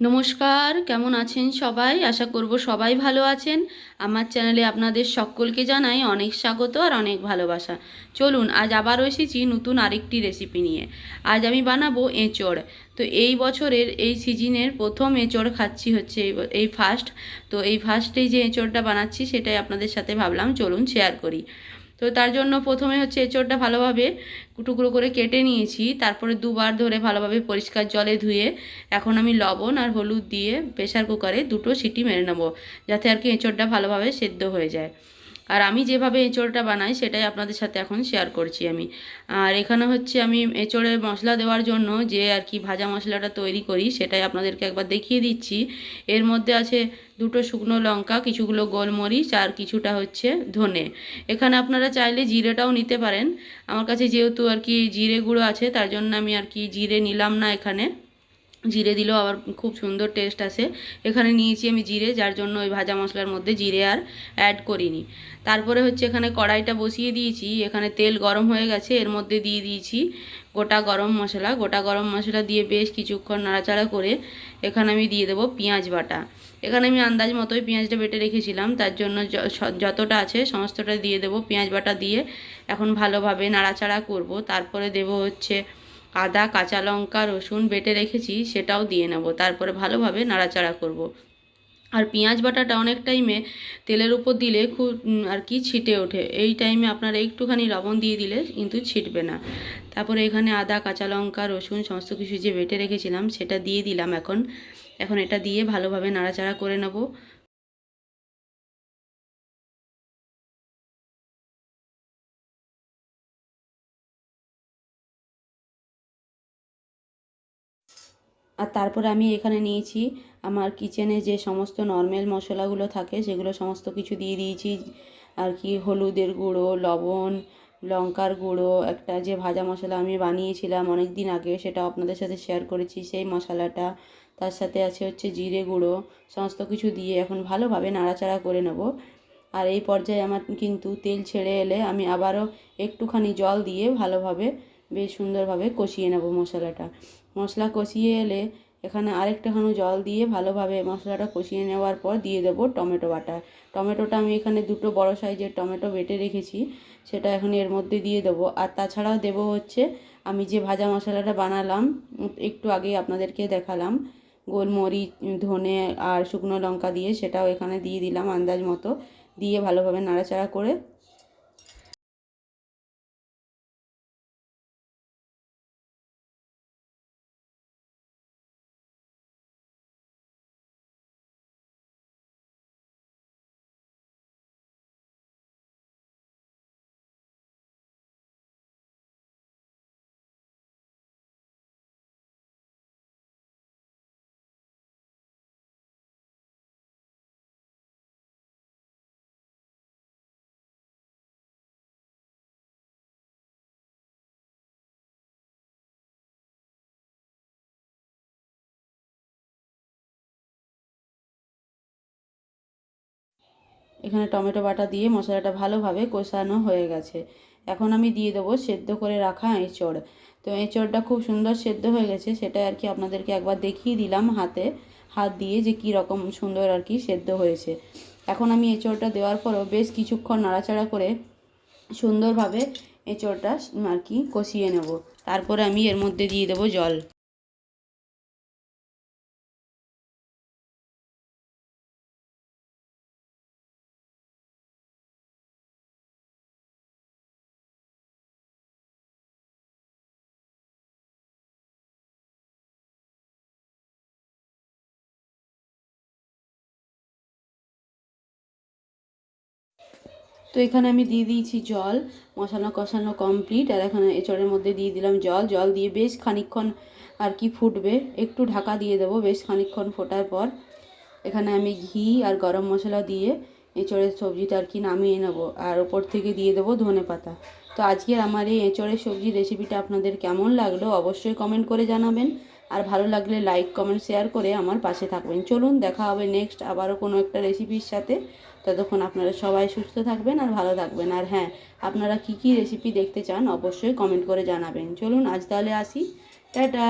নমস্কার, কেমন আছেন সবাই? আশা করব সবাই ভালো আছেন। আমার চ্যানেলে আপনাদের সকলকে জানাই অনেক স্বাগত আর অনেক ভালোবাসা। চলুন, আজ আবারও এসেছি নতুন আরেকটি রেসিপি নিয়ে। আজ আমি বানাবো এঁচড়। তো এই বছরের এই সিজনের প্রথম এঁচড় খাচ্ছি হচ্ছে এই ফার্স্ট তো এই ফার্স্টেই যে এঁচড়টা বানাচ্ছি, সেটাই আপনাদের সাথে ভাবলাম, চলুন শেয়ার করি। তো তার জন্য প্রথমে হচ্ছে এঁচড়টা ভালোভাবে টুকরো করে কেটে নিয়েছি। তারপরে দুবার ধরে ভালোভাবে পরিষ্কার জলে ধুয়ে এখন আমি লবণ আর হলুদ দিয়ে প্রেশার কুকারে দুটো সিটি মেরে নেব, যাতে আর কি এঁচড়টা ভালোভাবে সেদ্ধ হয়ে যায়। আর আমি যেভাবে এঁচোড়টা বানাই, সেটাই আপনাদের সাথে এখন শেয়ার করছি আমি। আর এখানে হচ্ছে আমি এঁচড়ে মশলা দেওয়ার জন্য যে আর কি ভাজা মশলাটা তৈরি করি, সেটাই আপনাদেরকে একবার দেখিয়ে দিচ্ছি। এর মধ্যে আছে দুটো শুকনো লঙ্কা, কিছুগুলো গোলমরিচ আর কিছুটা হচ্ছে ধনে। এখানে আপনারা চাইলে জিরেটাও নিতে পারেন। আমার কাছে যেহেতু আর কি জিরে গুঁড়ো আছে, তার জন্য আমি আর কি জিরে নিলাম না এখানে। জিরে দিলেও আবার খুব সুন্দর টেস্ট আসে। এখানে নিয়েছি আমি জিরে, যার জন্য ওই ভাজা মশলার মধ্যে জিরে আর অ্যাড করিনি। তারপরে হচ্ছে এখানে কড়াইটা বসিয়ে দিয়েছি, এখানে তেল গরম হয়ে গেছে, এর মধ্যে দিয়ে দিয়েছি গোটা গরম মশলা। গোটা গরম মশলা দিয়ে বেশ কিছুক্ষণ নাড়াচাড়া করে এখানে আমি দিয়ে দেবো পেঁয়াজ বাটা। এখানে আমি আন্দাজ মতোই পেঁয়াজটা বেটে রেখেছিলাম, তার জন্য যতটা আছে সমস্তটা দিয়ে দেবো। পেঁয়াজ বাটা দিয়ে এখন ভালোভাবে নাড়াচাড়া করব। তারপরে দেব হচ্ছে আদা, কাঁচা লঙ্কা, রসুন বেটে রেখেছি, সেটাও দিয়ে নেব। তারপরে ভালোভাবে নাড়াচাড়া করব। আর পেঁয়াজ বাটাটা অনেক টাইমে তেলের উপর দিলে খুব আর কি ছিটে ওঠে। এই টাইমে আপনারা একটুখানি লবণ দিয়ে দিলে কিন্তু ছিটবে না। তারপরে এখানে আদা, কাঁচা লঙ্কা, রসুন, সমস্ত কিছু যে বেটে রেখেছিলাম, সেটা দিয়ে দিলাম এখন। এখন এটা দিয়ে ভালোভাবে নাড়াচাড়া করে নেব। আর তারপরে আমি এখানে নিয়েছি আমার কিচেনে যে সমস্ত নর্মাল মশলাগুলো থাকে, সেগুলো সমস্ত কিছু দিয়ে দিয়েছি। আর কি হলুদের গুঁড়ো, লবণ, লঙ্কার গুঁড়ো, একটা যে ভাজা মশলা আমি বানিয়েছিলাম অনেক দিন আগে, সেটা আপনাদের সাথে শেয়ার করেছি। সেই মশলাটা, তার সাথে আছে হচ্ছে জিরে গুঁড়ো, সমস্ত কিছু দিয়ে এখন ভালোভাবে নাড়াচাড়া করে নেব। আর এই পর্যায়ে আমার কিন্তু তেল ছেড়ে এলে আমি আবারও একটুখানি জল দিয়ে ভালোভাবে বেশ সুন্দরভাবে কষিয়ে নেব মশলাটা। মশলা কষিয়ে এলে এখানে আরেকটাখানি জল দিয়ে ভালোভাবে মশলাটা কষিয়ে নেওয়ার পর দিয়ে দেবো টমেটো বাটা টমেটোটা আমি এখানে দুটো বড় সাইজের টমেটো বেটে রেখেছি, সেটা এখন এর মধ্যে দিয়ে দেবো। আর তাছাড়াও দেবো হচ্ছে, আমি যে ভাজা মশলাটা বানালাম, একটু আগে আপনাদেরকে দেখালাম, গোলমরিচ, ধনে আর শুকনো লঙ্কা দিয়ে সেটাও এখানে দিয়ে দিলাম আন্দাজ মতো, দিয়ে ভালোভাবে নাড়াচাড়া করে এখানে টমেটো বাটা দিয়ে মশলাটা ভালোভাবে কষানো হয়ে গেছে। এখন আমি দিয়ে দেবো সেদ্ধ করে রাখা এঁচড়। তো এঁচড়টা খুব সুন্দর সেদ্ধ হয়ে গেছে, সেটা আর কি আপনাদেরকে একবার দেখিয়ে দিলাম হাতে। হাত দিয়ে যে কী রকম সুন্দর আর কি সেদ্ধ হয়েছে। এখন আমি এঁচড়টা দেওয়ার পরও বেশ কিছুক্ষণ নাড়াচাড়া করে সুন্দরভাবে এঁচড়টা আর কি কষিয়ে নেব। তারপরে আমি এর মধ্যে দিয়ে দেবো জল। তো এখানে আমি দিয়ে দিয়েছি জল, মশলা কষানো কমপ্লিট আর এখানে এঁচড়ের মধ্যে দিয়ে দিলাম জল। জল দিয়ে বেশ খানিকক্ষণ আর কি ফুটবে, একটু ঢাকা দিয়ে দেবো বেশ খানিকক্ষণ ফোটার পর। এখানে আমি ঘি আর গরম মশলা দিয়ে এঁচড়ের সবজিটা আর কি নামিয়ে নেব, আর ওপর থেকে দিয়ে দেবো ধনে পাতা। তো আজকের আমার এই এঁচড়ের সবজি রেসিপিটা আপনাদের কেমন লাগল অবশ্যই কমেন্ট করে জানাবেন। আর ভালো লাগলে লাইক কমেন্ট শেয়ার করে আমার পাশে থাকবেন। চলুন, দেখা হবে নেক্সট আবারও কোনো একটা রেসিপির সাথে। ততক্ষণ আপনারা সবাই সুস্থ থাকবেন আর ভালো থাকবেন। আর হ্যাঁ আপনারা কি কি রেসিপি দেখতে চান অবশ্যই কমেন্ট করে জানাবেন। চলুন, আজ তাহলে আসি। টাটা!